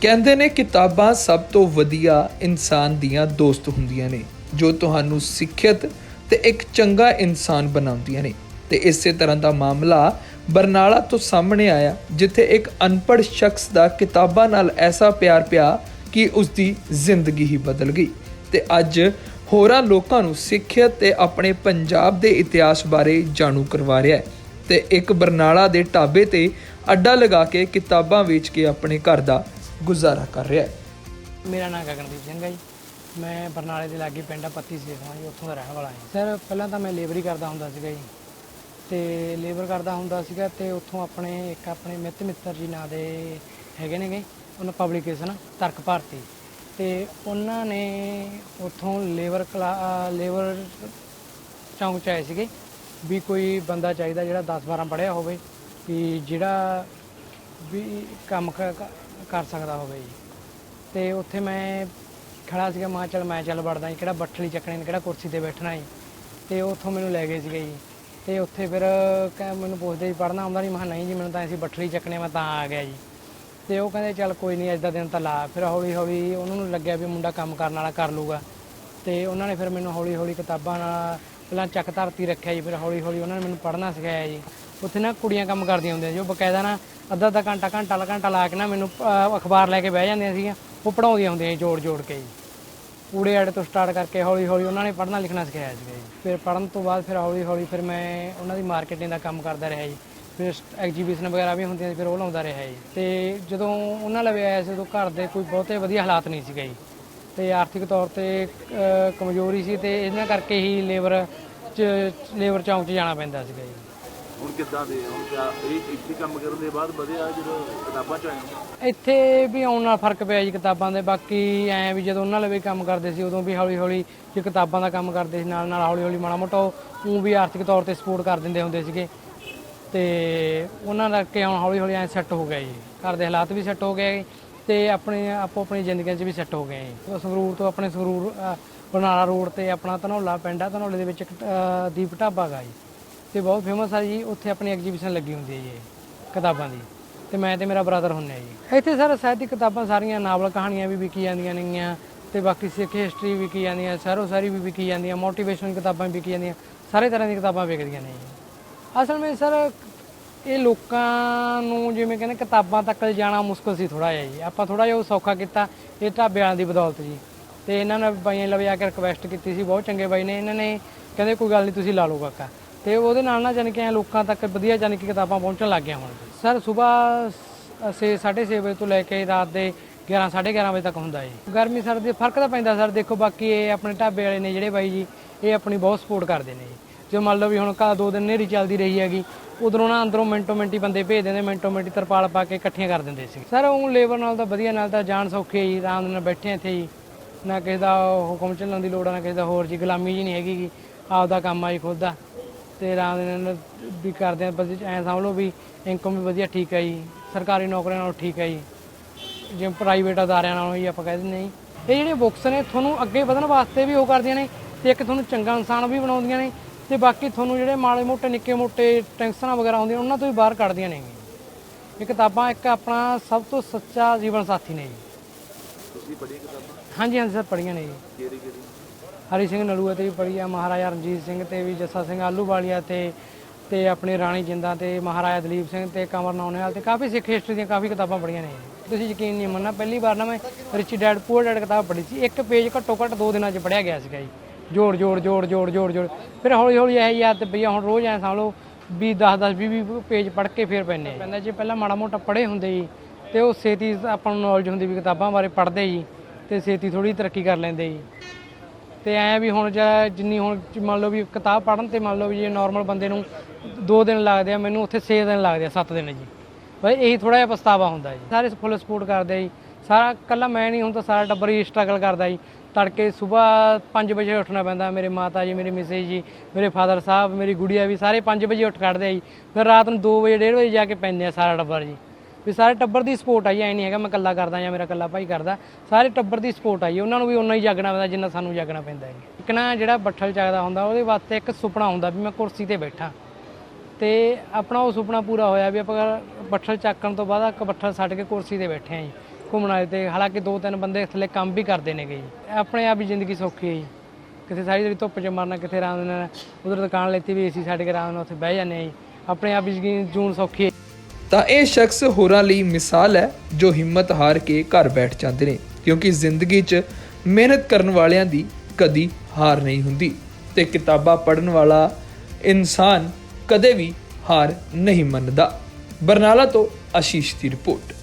ਕਹਿੰਦੇ ਨੇ ਕਿਤਾਬਾਂ ਸਭ ਤੋਂ ਵਧੀਆ ਇਨਸਾਨ ਦੀਆਂ ਦੋਸਤ ਹੁੰਦੀਆਂ ਨੇ, ਜੋ ਤੁਹਾਨੂੰ ਸਿੱਖਿਅਤ ਤੇ ਇੱਕ ਚੰਗਾ ਇਨਸਾਨ ਬਣਾਉਂਦੀਆਂ ਨੇ। ਤੇ ਇਸੇ ਤਰ੍ਹਾਂ ਦਾ ਮਾਮਲਾ ਬਰਨਾਲਾ ਤੋਂ ਸਾਹਮਣੇ ਆਇਆ, ਜਿੱਥੇ ਇੱਕ ਅਨਪੜ੍ਹ ਸ਼ਖਸ ਦਾ ਕਿਤਾਬਾਂ ਨਾਲ ਐਸਾ ਪਿਆਰ ਪਿਆ ਕਿ ਉਸ ਦੀ ਜ਼ਿੰਦਗੀ ਹੀ ਬਦਲ ਗਈ। ਤੇ ਅੱਜ ਹੋਰਾਂ ਲੋਕਾਂ ਨੂੰ ਸਿੱਖਿਅਤ ਤੇ ਆਪਣੇ ਪੰਜਾਬ ਦੇ ਇਤਿਹਾਸ ਬਾਰੇ ਜਾਣੂ ਕਰਵਾ ਰਿਹਾ ਹੈ। ਤੇ ਇੱਕ ਬਰਨਾਲਾ ਦੇ ਢਾਬੇ ਤੇ ਅੱਡਾ ਲਗਾ ਕੇ ਕਿਤਾਬਾਂ ਵੇਚ ਕੇ ਆਪਣੇ ਘਰ ਦਾ ਗੁਜ਼ਾਰਾ ਕਰ ਰਿਹਾ ਹੈ। ਮੇਰਾ ਨਾਮ ਗਗਨਦੀਪ ਸਿੰਘ ਹੈ ਜੀ। ਮੈਂ ਬਰਨਾਲੇ ਦੇ ਲਾਗੇ ਪਿੰਡ ਆ, ਪੱਤੀ ਸੇਖਵਾਂ ਜੀ, ਉੱਥੋਂ ਦਾ ਰਹਿਣ ਵਾਲਾ ਹਾਂ ਸਰ, ਪਹਿਲਾਂ ਤਾਂ ਮੈਂ ਲੇਬਰ ਹੀ ਕਰਦਾ ਹੁੰਦਾ ਸੀਗਾ ਜੀ। ਤੇ ਲੇਬਰ ਕਰਦਾ ਹੁੰਦਾ ਸੀਗਾ ਤੇ ਉੱਥੋਂ ਆਪਣੇ ਇੱਕ ਆਪਣੇ ਮਿੱਤ ਮਿੱਤਰ ਜੀ ਨਾਂ ਦੇ ਹੈਗੇ ਨੇਗੇ, ਉਹਨਾਂ ਪਬਲੀਕੇਸ਼ਨ ਤਰਕ ਭਾਰਤੀ। ਤੇ ਉਹਨਾਂ ਨੇ ਉੱਥੋਂ ਲੇਬਰ ਲੇਬਰ ਚੌਂਕ ਚ ਆਏ ਸੀਗੇ ਵੀ ਕੋਈ ਬੰਦਾ ਚਾਹੀਦਾ ਜਿਹੜਾ 10 12 ਪੜ੍ਹਿਆ ਹੋਵੇ ਵੀ ਜਿਹੜਾ ਵੀ ਕੰਮ ਕ- ਕ- ਕਰ ਸਕਦਾ ਹੋਵੇ ਜੀ। ਤੇ ਉੱਥੇ ਮੈਂ ਖੜਾ ਸੀਗਾ, ਮਾਂ ਚੱਲ, ਮੈਂ ਚੱਲ ਵੜਦਾ ਜੀ, ਕਿਹੜਾ ਬੱਠਲੀ ਚੱਕਣੀ ਨੇ, ਕਿਹੜਾ ਕੁਰਸੀ ਤੇ ਬੈਠਣਾ ਜੀ। ਤੇ ਉੱਥੋਂ ਮੈਨੂੰ ਲੈ ਗਏ ਸੀਗੇ ਜੀ। ਤੇ ਉੱਥੇ ਫਿਰ ਕਹਿ ਮੈਨੂੰ ਪੁੱਛਦੇ ਜੀ, ਪੜ੍ਹਨਾ ਆਉਂਦਾ ਨਹੀਂ ਮੈਂ ਕਿਹਾ ਨਹੀਂ ਜੀ, ਮੈਨੂੰ ਤਾਂ ਅਸੀਂ ਬੱਠਲੀ ਚੱਕਣੇ ਮੈਂ ਤਾਂ ਆ ਗਿਆ ਜੀ। ਤੇ ਉਹ ਕਹਿੰਦੇ, ਚੱਲ ਕੋਈ ਨਹੀਂ ਅੱਜ ਦਾ ਦਿਨ ਤਾਂ ਲਾ। ਫਿਰ ਹੌਲੀ ਹੌਲੀ ਉਹਨਾਂ ਨੂੰ ਲੱਗਿਆ ਵੀ ਮੁੰਡਾ ਕੰਮ ਕਰਨ ਵਾਲਾ ਕਰ ਲੂਗਾ। ਤੇ ਉਹਨਾਂ ਨੇ ਫਿਰ ਮੈਨੂੰ ਹੌਲੀ ਹੌਲੀ ਕਿਤਾਬਾਂ ਨਾਲ, ਪਹਿਲਾਂ ਚੱਕ ਧਰਤੀ ਰੱਖਿਆ ਜੀ, ਫਿਰ ਹੌਲੀ ਹੌਲੀ ਉਹਨਾਂ ਨੇ ਮੈਨੂੰ ਪੜ੍ਹਨਾ ਸਿਖਾਇਆ ਜੀ। ਉੱਥੇ ਨਾ ਕੁੜੀਆਂ ਕੰਮ ਕਰਦੀਆਂ ਹੁੰਦੀਆਂ ਜੋ ਬਕਾਇਦਾ ਨਾ ਅੱਧਾ ਅੱਧਾ ਘੰਟਾ ਘੰਟਾ ਲਾ ਘੰਟਾ ਲਾ ਕੇ ਨਾ ਮੈਨੂੰ ਅਖਬਾਰ ਲੈ ਕੇ ਬਹਿ ਜਾਂਦੀਆਂ ਸੀਗੀਆਂ। ਉਹ ਪੜਾਉਂਦੀਆਂ ਹੁੰਦੀਆਂ ਸੀ ਜੋੜ ਜੋੜ ਕੇ ਜੀ ਊੜੇ ਆੜੇ ਤੋਂ ਸਟਾਰਟ ਕਰਕੇ ਹੌਲੀ ਹੌਲੀ ਉਹਨਾਂ ਨੇ ਪੜ੍ਹਨਾ ਲਿਖਣਾ ਸਿਖਾਇਆ ਸੀਗਾ ਜੀ। ਫਿਰ ਪੜ੍ਹਨ ਤੋਂ ਬਾਅਦ ਫਿਰ ਹੌਲੀ ਹੌਲੀ ਫਿਰ ਮੈਂ ਉਹਨਾਂ ਦੀ ਮਾਰਕੀਟਿੰਗ ਦਾ ਕੰਮ ਕਰਦਾ ਰਿਹਾ ਜੀ। ਫਿਰ ਐਗਜੀਬਿਸ਼ਨ ਵਗੈਰਾ ਵੀ ਹੁੰਦੀਆਂ ਸੀ, ਫਿਰ ਉਹ ਲਾਉਂਦਾ ਰਿਹਾ ਜੀ। ਤੇ ਜਦੋਂ ਉਹਨਾਂ ਲਵੇ ਆਇਆ ਸੀ, ਉਦੋਂ ਘਰ ਦੇ ਕੋਈ ਬਹੁਤੇ ਵਧੀਆ ਹਾਲਾਤ ਨਹੀਂ ਸੀਗੇ ਜੀ। ਤੇ ਆਰਥਿਕ ਤੌਰ ਤੇ ਕਮਜ਼ੋਰੀ ਸੀ ਤੇ ਇਹਨਾਂ ਕਰਕੇ ਹੀ ਲੇਬਰ ਚ ਲੇਬਰ ਚੌਂਕ 'ਚ ਜਾਣਾ ਪੈਂਦਾ ਸੀਗਾ ਜੀ। ਹੁਣ ਕਿੱਦਾਂ ਦੇ ਹੁਣ ਕਿਆ ਇਹ ਇੱਥੇ ਕੰਮ ਕਰਨ ਦੇ ਬਾਅਦ ਵਧਿਆ ਜਦੋਂ ਕਿਤਾਬਾਂ ਚ ਆਏ ਇੱਥੇ ਵੀ ਆਉਣ ਨਾਲ ਫ਼ਰਕ ਪਿਆ ਜੀ ਕਿਤਾਬਾਂ ਦੇ ਬਾਕੀ ਐ ਵੀ ਜਦੋਂ ਉਹਨਾਂ ਲਵੇ ਕੰਮ ਕਰਦੇ ਸੀ ਉਦੋਂ ਵੀ ਹੌਲੀ ਹੌਲੀ ਜੇ ਕਿਤਾਬਾਂ ਦਾ ਕੰਮ ਕਰਦੇ ਸੀ ਨਾਲ ਨਾਲ ਹੌਲੀ ਹੌਲੀ ਮਾੜਾ ਮੋਟਾ ਉਹ ਵੀ ਆਰਥਿਕ ਤੌਰ ਤੇ ਸਪੋਰਟ ਕਰ ਦਿੰਦੇ ਹੁੰਦੇ ਸੀਗੇ। ਤੇ ਉਹਨਾਂ ਦਾ ਕਿ ਹੁਣ ਹੌਲੀ ਹੌਲੀ ਐ ਸੈੱਟ ਹੋ ਗਿਆ ਜੀ। ਘਰ ਦੇ ਹਾਲਾਤ ਵੀ ਸੈੱਟ ਹੋ ਗਏ ਤੇ ਆਪਣੇ ਆਪੋ ਆਪਣੀ ਜ਼ਿੰਦਗੀਆਂ 'ਚ ਵੀ ਸੈੱਟ ਹੋ ਗਏ ਜੀ। ਸੰਗਰੂਰ ਤੋਂ ਆਪਣੇ ਸੰਗਰੂਰ ਬਰਨਾਲਾ ਰੋਡ ਤੇ ਆਪਣਾ ਧਨੌਲਾ ਪਿੰਡ ਆ ਧਨੌਲੇ ਦੇ ਵਿੱਚ ਇੱਕ ਅ, ਦੀਪ ਢਾਬਾ ਗਾ ਜੀ। ਤੇ ਬਹੁਤ ਫੇਮਸ ਆ ਜੀ, ਉੱਥੇ ਆਪਣੀ ਐਗਜੀਬਿਸ਼ਨ ਲੱਗੀ ਹੁੰਦੀ ਹੈ ਜੀ ਇਹ ਕਿਤਾਬਾਂ ਦੀ। ਤੇ ਮੈਂ ਤੇ ਮੇਰਾ ਬ੍ਰਦਰ ਹੁੰਨੇ ਆ ਜੀ। ਇੱਥੇ ਸਰ, ਸਾਹਿਤਿਕ ਕਿਤਾਬਾਂ ਸਾਰੀਆਂ, ਨਾਵਲ ਕਹਾਣੀਆਂ ਵੀ ਵਿਕੀ ਜਾਂਦੀਆਂ ਨੇਗੀਆਂ, ਤੇ ਬਾਕੀ ਸਿੱਖ ਹਿਸਟਰੀ ਵਿਕੀ ਜਾਂਦੀਆਂ ਸਰੋ ਸਾਰੀ ਵੀ ਵਿਕੀ ਜਾਂਦੀਆਂ ਮੋਟੀਵੇਸ਼ਨਲ ਕਿਤਾਬਾਂ ਵੀ ਵਿਕੀ ਜਾਂਦੀਆਂ, ਸਾਰੇ ਤਰ੍ਹਾਂ ਦੀਆਂ ਕਿਤਾਬਾਂ ਵਿਕਦੀਆਂ ਨੇ ਜੀ। ਅਸਲ ਵਿੱਚ ਸਰ, ਇਹ ਲੋਕਾਂ ਨੂੰ ਜਿਵੇਂ ਕਹਿੰਦੇ ਕਿਤਾਬਾਂ ਤੱਕ ਜਾਣਾ ਮੁਸ਼ਕਲ ਸੀ ਥੋੜਾ ਜਿਹਾ ਜੀ। ਆਪਾਂ ਥੋੜਾ ਜਿਹਾ ਉਹ ਸੌਖਾ ਕੀਤਾ, ਇਹ ਢਾਬਿਆਂ ਦੀ ਬਦੌਲਤ ਜੀ। ਤੇ ਇਹਨਾਂ ਨੇ ਬਾਈਆਂ ਲਵੇ ਆ ਕੇ ਰਿਕਵੈਸਟ ਕੀਤੀ ਸੀ, ਬਹੁਤ ਚੰਗੇ ਬਾਈ ਨੇ, ਇਹਨਾਂ ਨੇ ਕਹਿੰਦੇ ਕੋਈ ਗੱਲ ਨਹੀਂ ਤੁਸੀਂ ਲਾ ਲਓ ਕਾਕਾ। ਤੇ ਉਹਦੇ ਨਾਲ ਨਾ ਜਾਣੀ ਕਿ ਐਂ ਲੋਕਾਂ ਤੱਕ ਵਧੀਆ ਜਾਣੀ ਕਿਤਾਬਾਂ ਪਹੁੰਚਣ ਲੱਗ ਗਈਆਂ ਹੁਣ। ਸਰ, ਸਵੇਰ ਸੇ 6:30 ਵਜੇ ਤੋਂ ਲੈ ਕੇ ਰਾਤ ਦੇ 11 11:30 ਵਜੇ ਤੱਕ ਹੁੰਦਾ ਜੀ ਗਰਮੀ ਸਰਦੀ ਫ਼ਰਕ ਤਾਂ ਪੈਂਦਾ ਸਰ। ਦੇਖੋ, ਬਾਕੀ ਇਹ ਆਪਣੇ ਢਾਬੇ ਵਾਲੇ ਨੇ ਜਿਹੜੇ ਬਾਈ ਜੀ, ਇਹ ਆਪਣੀ ਬਹੁਤ ਸਪੋਰਟ ਕਰਦੇ ਨੇ। ਜੀ ਜੇ ਮੰਨ ਲਓ ਵੀ ਹੁਣ ਕਾ ਦੋ ਦਿਨ ਨੇਰੀ ਚੱਲਦੀ ਰਹੀ ਹੈਗੀ, ਉਧਰੋਂ ਨਾ ਅੰਦਰੋਂ ਮਿੰਟੋ ਮਿੰਟੀ ਬੰਦੇ ਭੇਜ ਦਿੰਦੇ, ਮਿੰਟੋ ਮਿੰਟੀ ਤਰਪਾਲ ਪਾ ਕੇ ਇਕੱਠੀਆਂ ਕਰ ਦਿੰਦੇ ਸੀ। ਸਰ, ਉਹ ਲੇਬਰ ਨਾਲ ਤਾਂ ਵਧੀਆ, ਨਾਲ ਤਾਂ ਜਾਣ ਸੌਖੇ ਜੀ, ਆਰਾਮ ਨਾਲ ਬੈਠੇ ਇੱਥੇ ਜੀ। ਨਾ ਕਿਸੇ ਦਾ ਹੁਕਮ ਚੱਲਣ ਦੀ ਲੋੜ ਆ, ਨਾ ਕਿਸੇ ਦਾ ਹੋਰ ਜੀ, ਗੁਲਾਮੀ ਜੀ ਨਹੀਂ ਹੈਗੀ ਜੀ ਆਪਦਾ ਕੰਮ ਆ ਜੀ, ਖੁਦ ਦਾ। ਤੇ ਆਰਾਮ ਦੇ ਨਾਲ ਵੀ ਕਰਦੇ ਆ ਬਸ ਐਂ ਸਮਝ ਲਓ ਵੀ ਇਨਕਮ ਵੀ ਵਧੀਆ ਠੀਕ ਹੈ ਜੀ ਸਰਕਾਰੀ ਨੌਕਰੀਆਂ ਨਾਲੋਂ ਠੀਕ ਹੈ ਜੀ। ਜਿਵੇਂ ਪ੍ਰਾਈਵੇਟ ਅਦਾਰਿਆਂ ਨਾਲੋਂ ਹੀ ਆਪਾਂ ਕਹਿ ਦਿੰਦੇ ਜੀ। ਇਹ ਜਿਹੜੀਆਂ ਬੁੱਕਸ ਨੇ ਤੁਹਾਨੂੰ ਅੱਗੇ ਵਧਣ ਵਾਸਤੇ ਵੀ ਉਹ ਕਰਦੀਆਂ ਨੇ ਤੇ ਇੱਕ ਤੁਹਾਨੂੰ ਚੰਗਾ ਇਨਸਾਨ ਵੀ ਬਣਾਉਂਦੀਆਂ ਨੇ ਤੇ ਬਾਕੀ ਤੁਹਾਨੂੰ ਜਿਹੜੇ ਮਾੜੇ ਮੋਟੇ ਨਿੱਕੇ ਮੋਟੇ ਟੈਂਸ਼ਨਾਂ ਵਗੈਰਾ ਆਉਂਦੀਆਂ ਉਹਨਾਂ ਤੋਂ ਵੀ ਬਾਹਰ ਕੱਢਦੀਆਂ ਨੇ ਇਹ ਕਿਤਾਬਾਂ ਇੱਕ ਆਪਣਾ ਸਭ ਤੋਂ ਸੱਚਾ ਜੀਵਨ ਸਾਥੀ ਨੇ ਜੀ। ਤੁਸੀਂ ਪੜ੍ਹੀਆਂ ਕਿਤਾਬਾਂ? ਹਾਂਜੀ ਹਾਂਜੀ ਸਰ ਪੜ੍ਹੀਆਂ ਨੇ ਜੀ। ਕਿਹੜੀ ਕਿਹੜੀ? ਹਰੀ ਸਿੰਘ ਨਲੂਆ ਤੇ ਵੀ ਪੜ੍ਹੀ ਆ, ਮਹਾਰਾਜਾ ਰਣਜੀਤ ਸਿੰਘ ਤੇ ਵੀ, ਜੱਸਾ ਸਿੰਘ ਆਲੂਵਾਲੀਆ ਤੇ ਤੇ ਆਪਣੇ ਰਾਣੀ ਜਿੰਦਾ ਤੇ, ਮਹਾਰਾਜਾ ਦਲੀਪ ਸਿੰਘ ਤੇ, ਕਮਰ ਨੌਨੇਵਾਲ ਤੇ, ਕਾਫੀ ਸਿੱਖ ਹਿਸਟਰੀ ਦੀਆਂ ਕਾਫੀ ਕਿਤਾਬਾਂ ਪੜ੍ਹੀਆਂ ਨੇ। ਤੁਸੀਂ ਯਕੀਨ ਨਹੀਂ ਮੰਨਣਾ, ਪਹਿਲੀ ਵਾਰ ਨਾ ਮੈਂ ਰਿਚੀ ਡੈਡ, ਪੂਅਰ ਡੈਡ ਕਿਤਾਬ ਪੜ੍ਹੀ ਸੀ। ਇੱਕ ਪੇਜ ਘੱਟੋ ਘੱਟ ਦੋ ਦਿਨਾਂ 'ਚ ਪੜ੍ਹਿਆ ਗਿਆ ਸੀਗਾ ਜੀ। ਜੋੜ ਜੋੜ ਜੋੜ ਜੋੜ ਜੋੜ ਜੋੜ। ਫਿਰ ਹੌਲੀ ਹੌਲੀ ਇਹ ਯਾਦ ਤੇ ਭਈਆ ਹੁਣ ਰੋਜ਼ ਐ ਸਮਝ ਲਓ ਵੀ 10 10 20 20 ਪੇਜ ਪੜ੍ਹ ਕੇ ਫਿਰ ਪੈਂਦੇ ਪੈਂਦਾ ਜੇ, ਪਹਿਲਾਂ ਮਾੜਾ ਮੋਟਾ ਪੜ੍ਹੇ ਹੁੰਦੇ ਜੀ, ਤੇ ਉਹ ਛੇਤੀ ਆਪਾਂ ਨੂੰ ਨੌਲੇਜ ਹੁੰਦੀ ਵੀ ਕਿਤਾਬਾਂ ਬਾਰੇ ਪੜ੍ਹਦੇ ਜੀ, ਤੇ ਛੇਤੀ ਥੋੜੀ ਤਰੱਕੀ ਕਰ ਲੈਂਦੇ ਜੀ। ਤੇ ਐ ਵੀ ਹੁਣ ਜਾਂ ਜਿੰਨੀ ਹੁਣ ਮੰਨ ਲਓ ਵੀ ਕਿਤਾਬ ਪੜ੍ਹਨ ਤੇ ਮੰਨ ਲਓ ਵੀ ਜੇ ਨਾਰਮਲ ਬੰਦੇ ਨੂੰ 2 ਦਿਨ ਲੱਗਦੇ ਆ, ਮੈਨੂੰ ਉੱਥੇ 6 ਦਿਨ ਲੱਗਦੇ ਆ 7 ਦਿਨ ਜੀ। ਬਈ ਇਹੀ ਥੋੜਾ ਜਿਹਾ ਪਛਤਾਵਾ ਹੁੰਦਾ ਜੀ। ਸਾਰੇ ਫੁੱਲ ਸਪੋਰਟ ਕਰਦੇ ਆ ਜੀ। ਸਾਰਾ ਕੱਲਾ ਮੈਂ ਨਹੀਂ, ਹੁਣ ਤਾਂ ਸਾਰਾ ਟੱਬਰ ਹੀ ਸਟਰਗਲ ਕਰਦਾ ਜੀ। ਤੜਕੇ ਸਵੇਰ 5 ਵਜੇ ਉੱਠਣਾ ਪੈਂਦਾ, ਮੇਰੇ ਮਾਤਾ ਜੀ, ਮੇਰੇ ਮਿਸੇਜ ਜੀ, ਮੇਰੇ ਫਾਦਰ ਸਾਹਿਬ, ਮੇਰੀ ਗੁੜੀਆ ਵੀ ਸਾਰੇ 5 ਵਜੇ ਉੱਠ ਖੜਦੇ ਆ ਜੀ। ਫਿਰ ਰਾਤ ਨੂੰ 2 ਵਜੇ 1:30 ਵਜੇ ਜਾ ਕੇ ਪੈਂਦੇ ਆ ਸਾਰਾ ਟੱਬਰ ਜੀ। ਵੀ ਸਾਰੇ ਟੱਬਰ ਦੀ ਸਪੋਰਟ ਆਈ ਐ ਨਹੀਂ ਹੈਗਾ ਮੈਂ ਇਕੱਲਾ ਕਰਦਾ ਜਾਂ ਮੇਰਾ ਇਕੱਲਾ ਭਾਈ ਕਰਦਾ। ਸਾਰੇ ਟੱਬਰ ਦੀ ਸਪੋਰਟ ਆਈ ਉਹਨਾਂ ਨੂੰ ਵੀ ਉਨਾ ਹੀ ਜਾਗਣਾ ਪੈਂਦਾ, ਜਿੰਨਾ ਸਾਨੂੰ ਜਾਗਣਾ ਪੈਂਦਾ ਹੈ। ਇੱਕ ਨਾ ਜਿਹੜਾ ਬੱਠਲ ਚੱਕਦਾ ਹੁੰਦਾ, ਉਹਦੇ ਵਾਸਤੇ ਇੱਕ ਸੁਪਨਾ ਹੁੰਦਾ ਵੀ ਮੈਂ ਕੁਰਸੀ ਤੇ ਬੈਠਾ। ਤੇ ਆਪਣਾ ਉਹ ਸੁਪਨਾ ਪੂਰਾ ਹੋਇਆ ਵੀ ਆਪਾਂ ਬੱਠਲ ਚੱਕਣ ਤੋਂ ਬਾਅਦ ਇੱਕ ਬੱਠਲ ਛੱਡ ਕੇ ਕੁਰਸੀ ਤੇ ਬੈਠੇ ਆਂ ਜੀ, ਘੁੰਮਣਾ ਤੇ। ਹਾਲਾਂਕਿ ਦੋ ਤਿੰਨ ਬੰਦੇ ਥੱਲੇ ਕੰਮ ਵੀ ਕਰਦੇ ਨੇਗੇ ਜੀ। ਆਪਣੇ ਆਪ ਹੀ ਜ਼ਿੰਦਗੀ ਸੌਖੀ ਹੈ ਜੀ। ਕਿਤੇ ਸਾਰੀ ਜਿਹੜੀ ਧੁੱਪ 'ਚ ਮਰਨਾ, ਕਿਤੇ ਆਰਾਮ ਨਾਲ ਉਧਰ ਦੁਕਾਨ ਲੈਤੀ ਵੀ ਏਸੀ ਛੱਡ ਕੇ ਆਰਾਮ ਨਾਲ ਉੱਥੇ ਬਹਿ ਜਾਂਦੇ ਆ ਜੀ। ਆਪਣੇ ਆਪ ਹੀ ਜੂਨ ਸੌਖੀ ਹੈ। ਤਾਂ ਇਹ ਸ਼ਖਸ ਹੋਰਾਂ ਲਈ ਮਿਸਾਲ ਹੈ ਜੋ ਹਿੰਮਤ ਹਾਰ ਕੇ ਘਰ ਬੈਠ ਜਾਂਦੇ ਨੇ, ਕਿਉਂਕਿ ਜ਼ਿੰਦਗੀ 'ਚ ਮਿਹਨਤ ਕਰਨ ਵਾਲਿਆਂ ਦੀ ਕਦੀ ਹਾਰ ਨਹੀਂ ਹੁੰਦੀ ਤੇ ਕਿਤਾਬਾਂ ਪੜ੍ਹਨ ਵਾਲਾ ਇਨਸਾਨ ਕਦੇ ਵੀ ਹਾਰ ਨਹੀਂ ਮੰਨਦਾ। ਬਰਨਾਲਾ ਤੋਂ ਆਸ਼ੀਸ਼ ਦੀ ਰਿਪੋਰਟ।